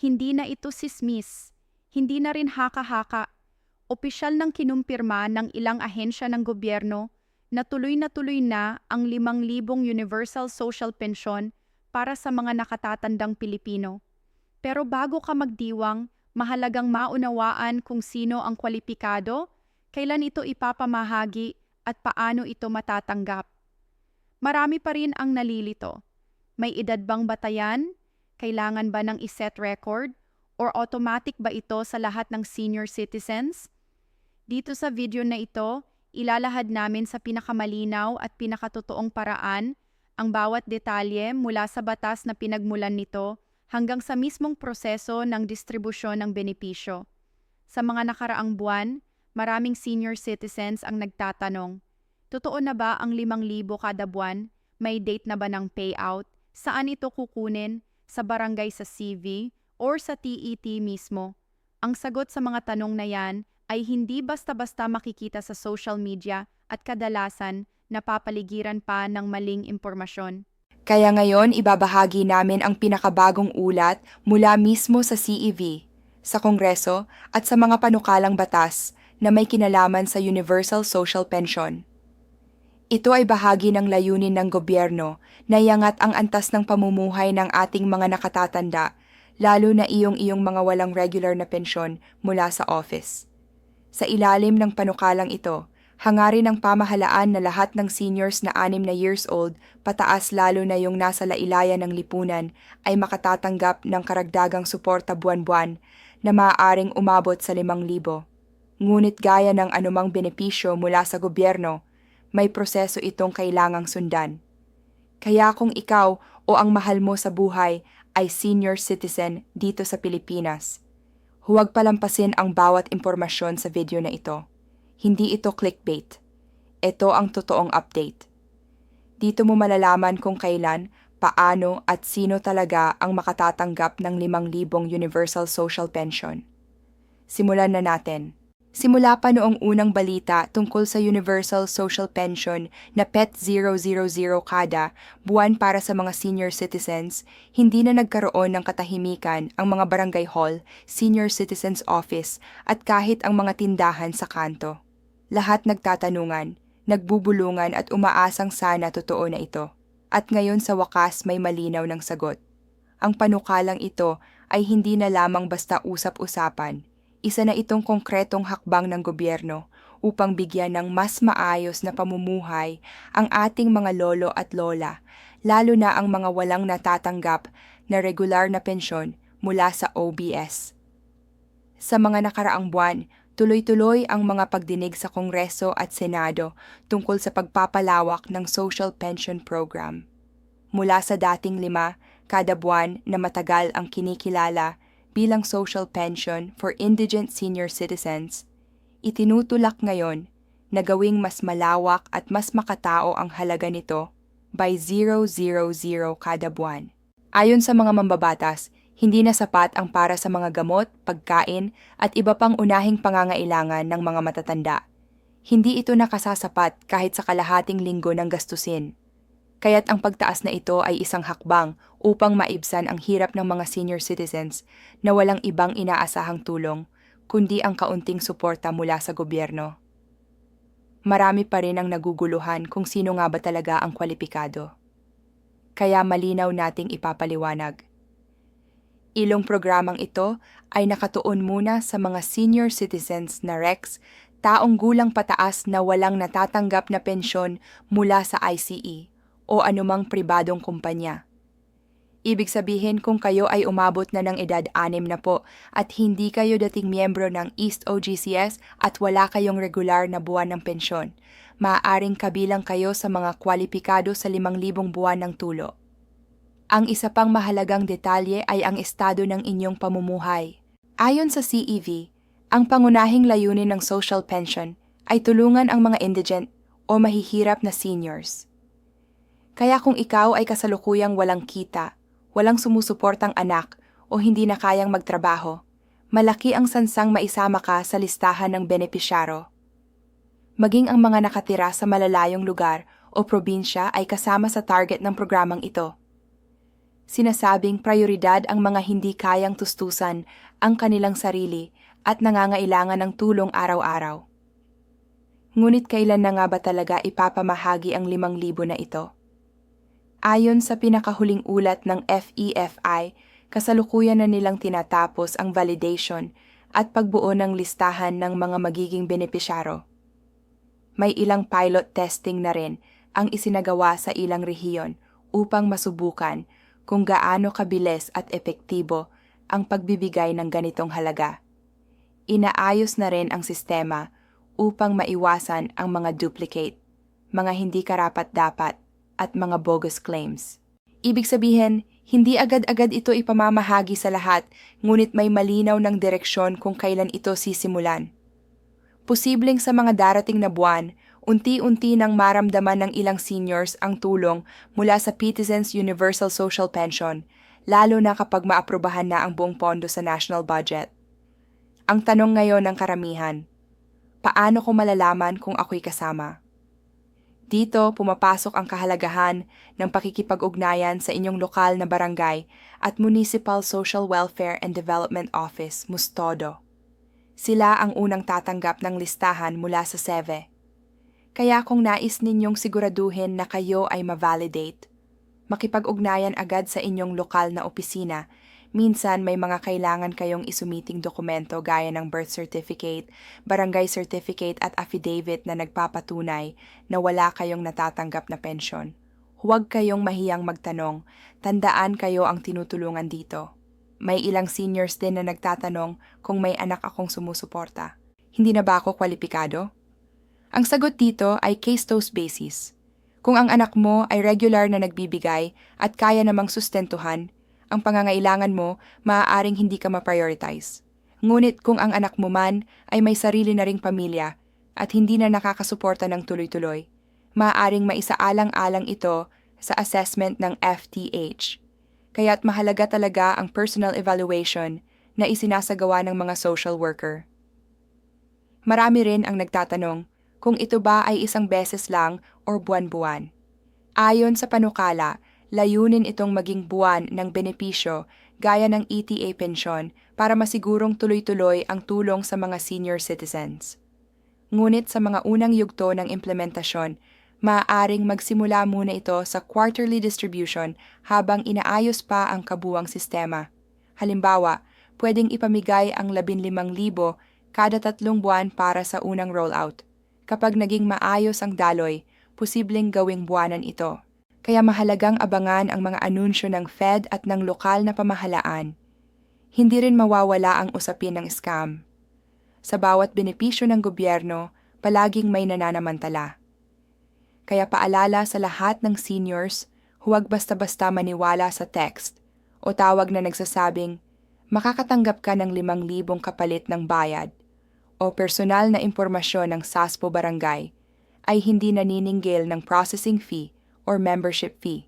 Hindi na ito sismis, hindi na rin haka-haka. Opisyal nang kinumpirma ng ilang ahensya ng gobyerno na tuloy na tuloy na ang 5,000 Universal Social Pension para sa mga nakatatandang Pilipino. Pero bago ka magdiwang, mahalagang maunawaan kung sino ang kwalipikado, kailan ito ipapamahagi at paano ito matatanggap. Marami pa rin ang nalilito. May edad bang batayan? Kailangan ba ng iset record? Or automatic ba ito sa lahat ng senior citizens? Dito sa video na ito, ilalahad namin sa pinakamalinaw at pinakatotoong paraan ang bawat detalye mula sa batas na pinagmulan nito hanggang sa mismong proseso ng distribusyon ng benepisyo. Sa mga nakaraang buwan, maraming senior citizens ang nagtatanong, totoo na ba ang 5,000 kada buwan? May date na ba ng payout? Saan ito kukunin? Sa barangay sa CV or sa TET mismo? Ang sagot sa mga tanong na yan ay hindi basta-basta makikita sa social media at kadalasan napapaligiran pa ng maling impormasyon. Kaya ngayon ibabahagi namin ang pinakabagong ulat mula mismo sa CEV, sa Kongreso at sa mga panukalang batas na may kinalaman sa Universal Social Pension. Ito ay bahagi ng layunin ng gobyerno na iangat ang antas ng pamumuhay ng ating mga nakatatanda, lalo na iyong-iyong mga walang regular na pensyon mula sa office. Sa ilalim ng panukalang ito, hangarin ng pamahalaan na lahat ng seniors na anim na years old, pataas lalo na yung nasa lailayan ng lipunan, ay makatatanggap ng karagdagang suporta buwan-buwan na maaaring umabot sa 5,000. Ngunit gaya ng anumang benepisyo mula sa gobyerno, may proseso itong kailangang sundan. Kaya kung ikaw o ang mahal mo sa buhay ay senior citizen dito sa Pilipinas, Huwag palampasin ang bawat impormasyon sa video na ito. Hindi ito clickbait. Ito ang totoong update. Dito mo malalaman kung kailan, paano at sino talaga ang makatatanggap ng 5,000 Universal Social Pension. Simulan na natin. Simula pa noong unang balita tungkol sa Universal Social Pension na PET 000 kada buwan para sa mga senior citizens, hindi na nagkaroon ng katahimikan ang mga barangay hall, senior citizens office at kahit ang mga tindahan sa kanto. Lahat nagtatanungan, nagbubulungan at umaasang sana totoo na ito. At ngayon sa wakas may malinaw ng sagot. Ang panukalang ito ay hindi na lamang basta usap-usapan, isa na itong konkretong hakbang ng gobyerno upang bigyan ng mas maayos na pamumuhay ang ating mga lolo at lola, lalo na ang mga walang natatanggap na regular na pensyon mula sa OBS. Sa mga nakaraang buwan, tuloy-tuloy ang mga pagdinig sa Kongreso at Senado tungkol sa pagpapalawak ng Social Pension Program. Mula sa dating lima, kada buwan na matagal ang kinikilala bilang social pension for indigent senior citizens, itinutulak ngayon na gawing mas malawak at mas makatao ang halaga nito by 000 kada buwan. Ayon sa mga mambabatas, hindi na sapat ang para sa mga gamot, pagkain at iba pang unahing pangangailangan ng mga matatanda. Hindi ito nakasasapat kahit sa kalahating linggo ng gastusin kaya't ang pagtaas na ito ay isang hakbang upang maibsan ang hirap ng mga senior citizens na walang ibang inaasahang tulong kundi ang kaunting suporta mula sa gobyerno. Marami pa rin ang naguguluhan kung sino nga ba talaga ang kwalipikado. Kaya malinaw nating ipapaliwanag. Ilong programang ito ay nakatuon muna sa mga senior citizens na REX, taong gulang pataas na walang natatanggap na pensyon mula sa ICE o anumang pribadong kumpanya. Ibig sabihin kung kayo ay umabot na ng edad anim na po at hindi kayo dating miyembro ng East OGCS at wala kayong regular na buwan ng pensyon, maaaring kabilang kayo sa mga kwalipikado sa 5,000 buwan ng tulo. Ang isa pang mahalagang detalye ay ang estado ng inyong pamumuhay. Ayon sa CEV, ang pangunahing layunin ng social pension ay tulungan ang mga indigent o mahihirap na seniors. Kaya kung ikaw ay kasalukuyang walang kita, walang sumusuportang anak o hindi na kayang magtrabaho, malaki ang sansang maisama ka sa listahan ng benepisyaro. Maging ang mga nakatira sa malalayong lugar o probinsya ay kasama sa target ng programang ito. Sinasabing prioridad ang mga hindi kayang tustusan ang kanilang sarili at nangangailangan ng tulong araw-araw. Ngunit kailan na nga ba talaga ipapamahagi ang limang libo na ito? Ayon sa pinakahuling ulat ng FEFI, kasalukuyan na nilang tinatapos ang validation at pagbuo ng listahan ng mga magiging benepisyaro. May ilang pilot testing na rin ang isinagawa sa ilang rehiyon upang masubukan kung gaano kabilis at epektibo ang pagbibigay ng ganitong halaga. Inaayos na rin ang sistema upang maiwasan ang mga duplicate, mga hindi karapat-dapat at mga bogus claims. Ibig sabihin, hindi agad-agad ito ipamamahagi sa lahat, ngunit may malinaw ng direksyon kung kailan ito sisimulan. Posibleng sa mga darating na buwan, unti-unti nang maramdaman ng ilang seniors ang tulong mula sa Citizens Universal Social Pension, lalo na kapag maaprubahan na ang buong pondo sa national budget. Ang tanong ngayon ng karamihan, paano ko malalaman kung ako'y kasama? Dito pumapasok ang kahalagahan ng pakikipag-ugnayan sa inyong lokal na barangay at Municipal Social Welfare and Development Office, Mustodo. Sila ang unang tatanggap ng listahan mula sa SEVE. Kaya kung nais ninyong siguraduhin na kayo ay ma-validate, makipag-ugnayan agad sa inyong lokal na opisina Minsan may mga kailangan kayong isumiting dokumento gaya ng birth certificate, barangay certificate at affidavit na nagpapatunay na wala kayong natatanggap na pensyon. Huwag kayong mahiyang magtanong, tandaan kayo ang tinutulungan dito. May ilang seniors din na nagtatanong kung may anak akong sumusuporta. Hindi na ba ako kwalipikado? Ang sagot dito ay case-dose basis. Kung ang anak mo ay regular na nagbibigay at kaya namang sustentuhan, ang pangangailangan mo, maaaring hindi ka ma-prioritize. Ngunit kung ang anak mo man ay may sarili na ring pamilya at hindi na nakakasuporta ng tuloy-tuloy, maaaring maisaalang-alang ito sa assessment ng FTH. Kaya't mahalaga talaga ang personal evaluation na isinasagawa ng mga social worker. Marami rin ang nagtatanong kung ito ba ay isang beses lang or buwan-buwan. Ayon sa panukala, layunin itong maging buwan ng benepisyo gaya ng ETA pensyon para masigurong tuloy-tuloy ang tulong sa mga senior citizens. Ngunit sa mga unang yugto ng implementasyon, maaaring magsimula muna ito sa quarterly distribution habang inaayos pa ang kabuwang sistema. Halimbawa, pwedeng ipamigay ang 15,000 kada tatlong buwan para sa unang rollout. Kapag naging maayos ang daloy, posibleng gawing buwanan ito kaya mahalagang abangan ang mga anunsyo ng Fed at ng lokal na pamahalaan. Hindi rin mawawala ang usapin ng scam. Sa bawat benepisyo ng gobyerno, palaging may nananamantala. Kaya paalala sa lahat ng seniors, huwag basta-basta maniwala sa text o tawag na nagsasabing, makakatanggap ka ng limang libong kapalit ng bayad o personal na impormasyon ng SASPO Barangay ay hindi naniningil ng processing fee or membership fee.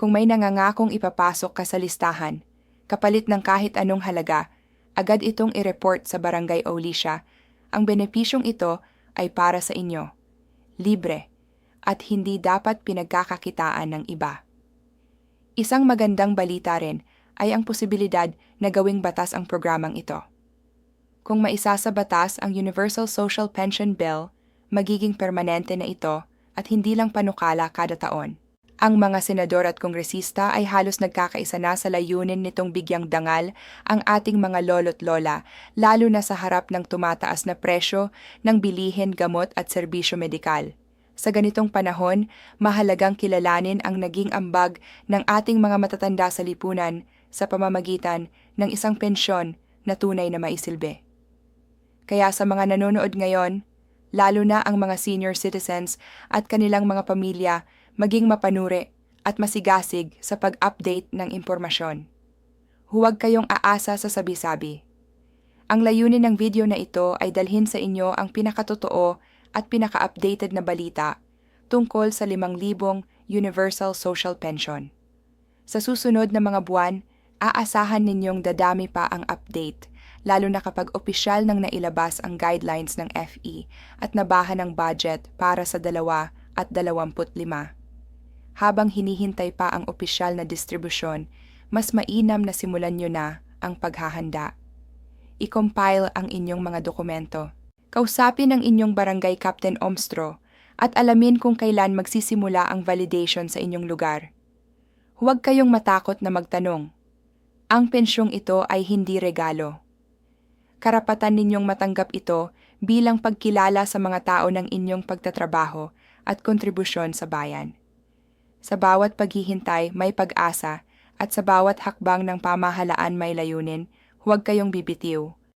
Kung may nangangakong ipapasok ka sa listahan, kapalit ng kahit anong halaga, agad itong i-report sa Barangay Olisha. Ang benepisyong ito ay para sa inyo, libre, at hindi dapat pinagkakakitaan ng iba. Isang magandang balita rin ay ang posibilidad na gawing batas ang programang ito. Kung maisa sa batas ang Universal Social Pension Bill, magiging permanente na ito at hindi lang panukala kada taon. Ang mga senador at kongresista ay halos nagkakaisa na sa layunin nitong bigyang dangal ang ating mga lolo't lola, lalo na sa harap ng tumataas na presyo ng bilihin, gamot at serbisyo medikal. Sa ganitong panahon, mahalagang kilalanin ang naging ambag ng ating mga matatanda sa lipunan sa pamamagitan ng isang pensyon na tunay na maisilbi. Kaya sa mga nanonood ngayon, lalo na ang mga senior citizens at kanilang mga pamilya maging mapanuri at masigasig sa pag-update ng impormasyon. Huwag kayong aasa sa sabi-sabi. Ang layunin ng video na ito ay dalhin sa inyo ang pinakatotoo at pinaka-updated na balita tungkol sa 5,000 Universal Social Pension. Sa susunod na mga buwan, aasahan ninyong dadami pa ang update lalo na kapag opisyal nang nailabas ang guidelines ng FE at nabahan ng budget para sa dalawa at dalawamput lima. habang hinihintay pa ang opisyal na distribusyon, mas mainam na simulan nyo na ang paghahanda. I-compile ang inyong mga dokumento. Kausapin ang inyong barangay Captain Omstro at alamin kung kailan magsisimula ang validation sa inyong lugar. Huwag kayong matakot na magtanong. Ang pensyong ito ay hindi regalo. Karapatan ninyong matanggap ito bilang pagkilala sa mga tao ng inyong pagtatrabaho at kontribusyon sa bayan. Sa bawat paghihintay may pag-asa at sa bawat hakbang ng pamahalaan may layunin, huwag kayong bibitiw.